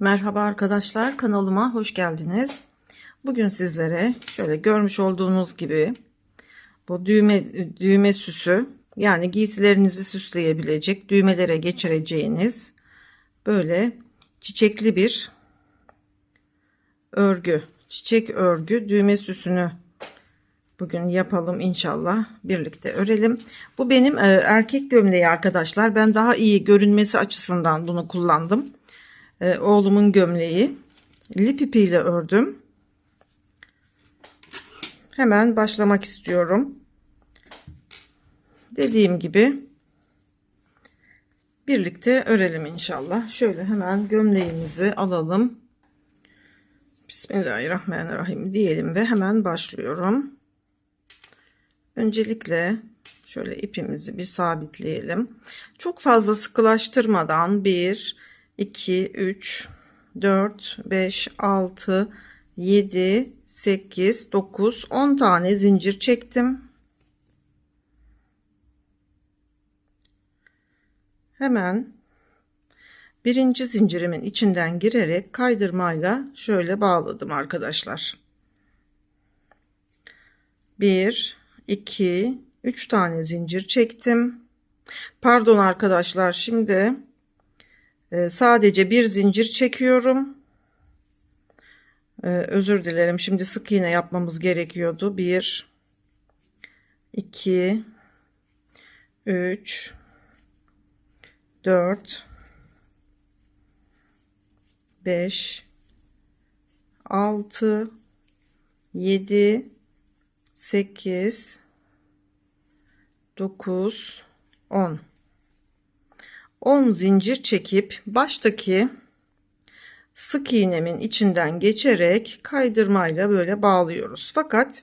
Merhaba arkadaşlar kanalıma hoş geldiniz. Bugün sizlere şöyle görmüş olduğunuz gibi bu düğme düğme süsü yani giysilerinizi süsleyebilecek düğmelere geçireceğiniz böyle çiçekli bir örgü çiçek örgü düğme süsünü bugün yapalım inşallah birlikte örelim. Bu benim e, erkek gömleği arkadaşlar. Ben daha iyi görünmesi açısından bunu kullandım e, oğlumun gömleği lif ipiyle ördüm. Hemen başlamak istiyorum. Dediğim gibi birlikte örelim inşallah. Şöyle hemen gömleğimizi alalım. Bismillahirrahmanirrahim diyelim ve hemen başlıyorum. Öncelikle şöyle ipimizi bir sabitleyelim. Çok fazla sıkılaştırmadan bir 2, 3, 4, 5, 6, 7, 8, 9, 10 tane zincir çektim. Hemen birinci zincirimin içinden girerek kaydırmayla şöyle bağladım arkadaşlar. 1, 2, 3 tane zincir çektim. Pardon arkadaşlar şimdi ee, sadece bir zincir çekiyorum. Ee, özür dilerim. Şimdi sık iğne yapmamız gerekiyordu. 1 2 3 4 5 6 7 8 9 10 10 zincir çekip baştaki sık iğnemin içinden geçerek kaydırmayla böyle bağlıyoruz. Fakat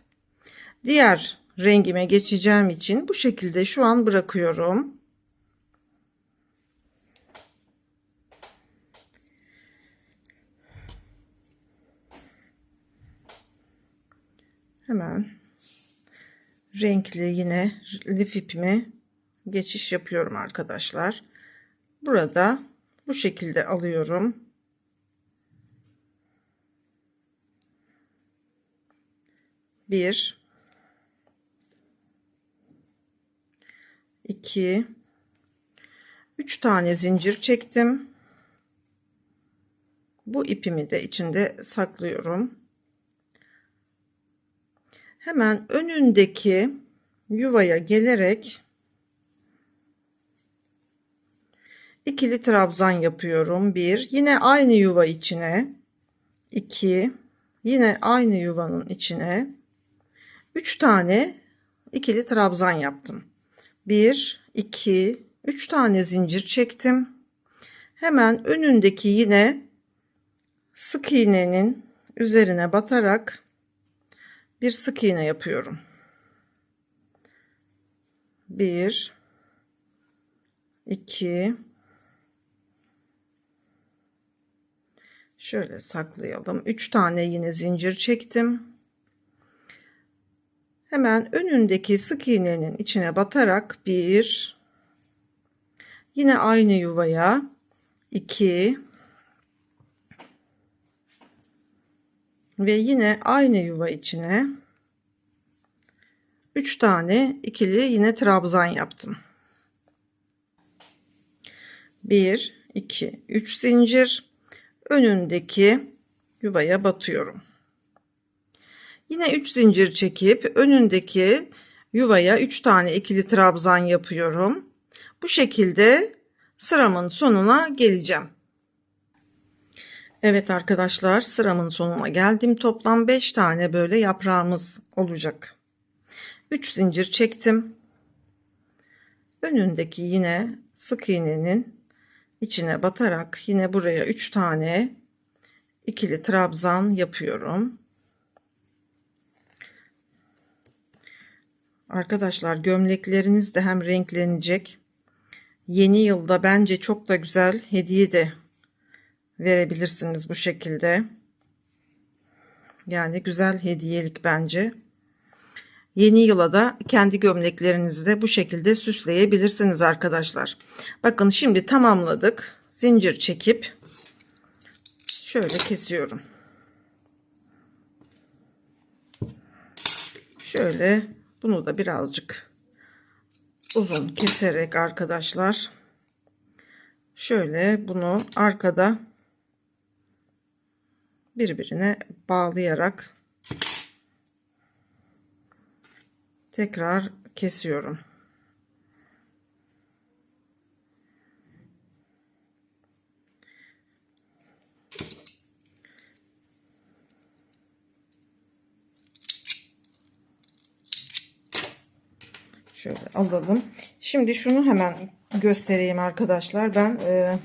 diğer rengime geçeceğim için bu şekilde şu an bırakıyorum. Hemen renkli yine lif ipimi geçiş yapıyorum arkadaşlar. Burada bu şekilde alıyorum. Bir, iki, üç tane zincir çektim. Bu ipimi de içinde saklıyorum. Hemen önündeki yuvaya gelerek ikili trabzan yapıyorum. Bir, yine aynı yuva içine. 2, yine aynı yuvanın içine. 3 tane ikili trabzan yaptım. 1, 2, 3 tane zincir çektim. Hemen önündeki yine sık iğnenin üzerine batarak bir sık iğne yapıyorum. 1 2 Şöyle saklayalım. 3 tane yine zincir çektim. Hemen önündeki sık iğnenin içine batarak bir yine aynı yuvaya 2 ve yine aynı yuva içine 3 tane ikili yine trabzan yaptım. 1 2 3 zincir önündeki yuvaya batıyorum. Yine 3 zincir çekip önündeki yuvaya 3 tane ikili trabzan yapıyorum. Bu şekilde sıramın sonuna geleceğim. Evet arkadaşlar sıramın sonuna geldim. Toplam 5 tane böyle yaprağımız olacak. 3 zincir çektim. Önündeki yine sık iğnenin içine batarak yine buraya 3 tane ikili trabzan yapıyorum. Arkadaşlar gömlekleriniz de hem renklenecek. Yeni yılda bence çok da güzel hediye de verebilirsiniz bu şekilde. Yani güzel hediyelik bence. Yeni yıla da kendi gömleklerinizi de bu şekilde süsleyebilirsiniz arkadaşlar. Bakın şimdi tamamladık. Zincir çekip Şöyle kesiyorum. Şöyle bunu da birazcık uzun keserek arkadaşlar şöyle bunu arkada birbirine bağlayarak tekrar kesiyorum. Şöyle alalım. Şimdi şunu hemen göstereyim arkadaşlar. Ben e,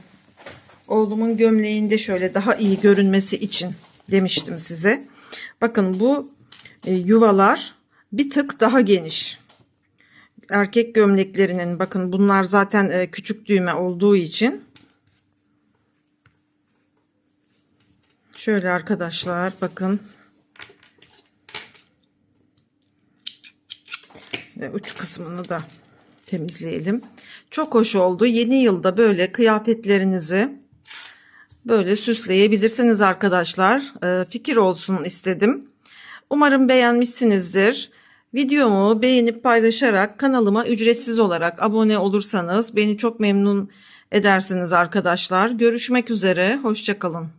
oğlumun gömleğinde şöyle daha iyi görünmesi için demiştim size. Bakın bu e, yuvalar bir tık daha geniş. Erkek gömleklerinin bakın bunlar zaten e, küçük düğme olduğu için. Şöyle arkadaşlar bakın. Ve uç kısmını da temizleyelim. Çok hoş oldu. Yeni yılda böyle kıyafetlerinizi böyle süsleyebilirsiniz arkadaşlar. Ee, fikir olsun istedim. Umarım beğenmişsinizdir. Videomu beğenip paylaşarak kanalıma ücretsiz olarak abone olursanız beni çok memnun edersiniz arkadaşlar. Görüşmek üzere. Hoşçakalın.